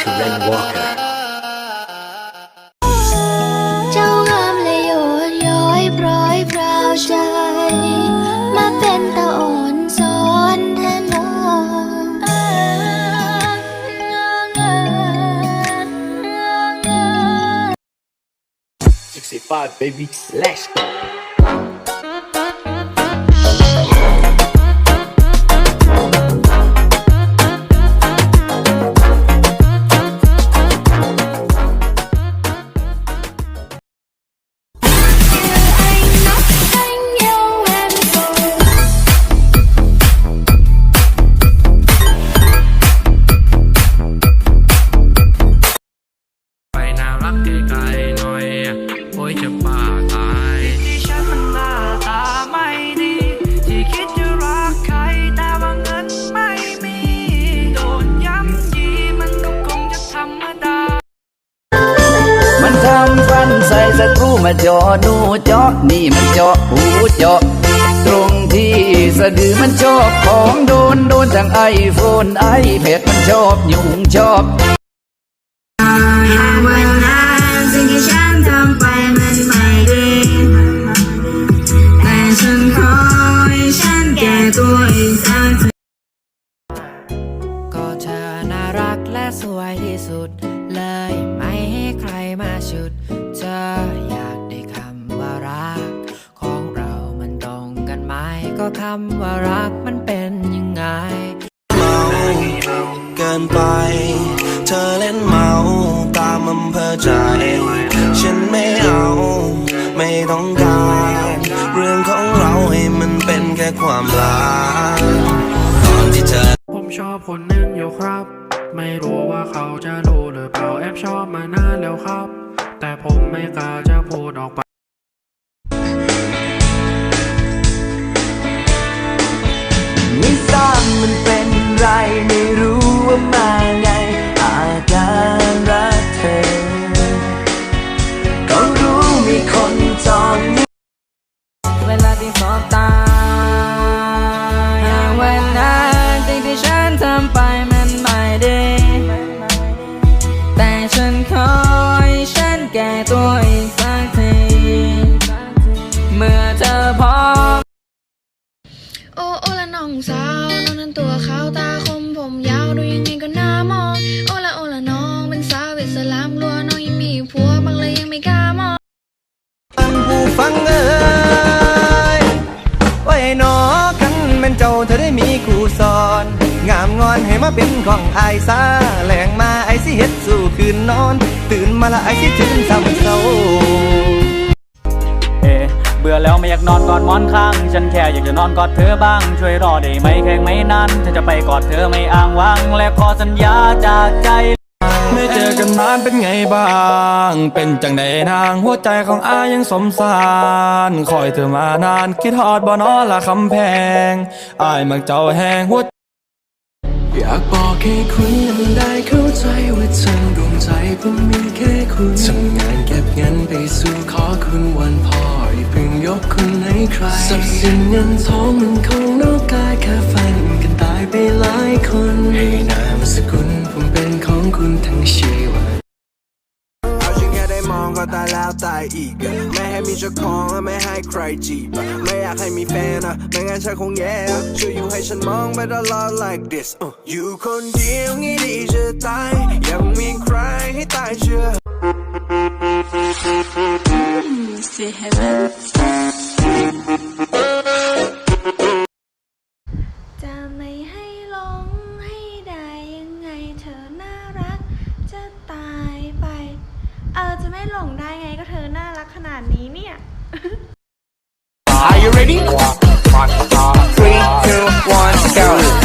Terrain Walker เจ้างามและโยนย้อยปลอยพราใจ มาเป็นตาอ่อนสอนแทนอง baby let's go ใส่ศัตรูมาเจาะดูเจาะนี่มันเจาะหูเจาะ ตรงที่สะดือมันชอบของโดนโดนทั้งไอโฟนไอแพดมันชอบยุงชอบวันนั้นสิ่งที่ฉันทำไปมันไม่ดีแต่ฉันขอให้ฉันแก้ตัวอีกสักทีก็เธอน่ารักและสวยที่สุดเลยไม่ให้ใครมาชุด เธออยากได้คำว่ารัก ของเรามันตรงกันไหมก็คำว่ารักมันเป็นยังไงเมาเกินไป เธอเล่นเมาตามอำเภอใจ ฉันไม่เอา ไม่ต้องการ เรื่องของเราให้มันเป็นแค่ความลับตอนที่เธอผมชอบคนหนึ่งอยู่ครับ ไม่รู้ว่าเขาจะรู้หรือเปล่าแอบชอบมานานแล้วครับ แต่ผมไม่กล้าจะพูดออกไปนิสัยมันเป็นไรไม่รู้ว่ามาไง อาการรักเธอ ก็รู้มีคนจองเวลาที่สบตาหากวันนั้นสิ่งที่ฉันทำไปมันไม่ดีแต่ฉันขอให้ฉันแก้ตัวอีกสักที เมื่อเธอพร้อม โอ้โอ้ละน้องสาวน้องนั้นตัวขาวตาคมผมยาวดูยังไงก็น่ามอง โอ้ละโอ้ละน้องเป็นสาวอิสลามกลัวน้องยังมีผัวบางเลยยังไม่กล้ามองผู้ฟังเอ้ยว่าไอ้หนอกันเป็นเจ้าเธอได้มีคู่สอน งามงอนให้มาเป็นของอายซาแหลงมาไอสิเฮ็ดสู่คืนนอน ตื่นมาละไอสิถึงซ้ำเศร้าเอะเบื่อแล้วไม่อยากนอนกอดหมอนข้าง ฉันแค่อยากจะนอนกอดเธอบ้าง ช่วยรอได้ไหมแค่ไม่นานฉันจะไปกอดเธอไม่อ้างว้าง และขอสัญญาจากใจไม่เจอกันนานเป็นไงบ้าง เป็นจังใดนางหัวใจของอายังสมสารคอยเธอมานานคิดฮอดบ่นอละคำแพงอายมักเจ้าแหงหัว อยากบอกให้คุณนั้นได้เข้าใจว่าฉันดวงใจผมมีแค่คุณทำงานเก็บเงินไปสู่ขอคุณวันพ่ออย่าเพิ่งยกคุณให้ใครสับสินเงินทองมันคงนอกกายแค่ฝันกันตายไปหลายคน ตายแล้วตายอีกไม่ให้มีเจ้าของไม่ให้ใครจีบไม่อยากให้มีแฟนอะไม่งั้นฉันคงแย่ช่วยอยู่ให้ฉันมองไปตลอด like this อยู่คนเดียวงี้ดีจะตายยังมีใครให้ตายเชื่อ Say heaven ได้หลงได้ไงก็เธอน่ารักขนาดนี้เนี่ย Are you ready? One, two, one, go.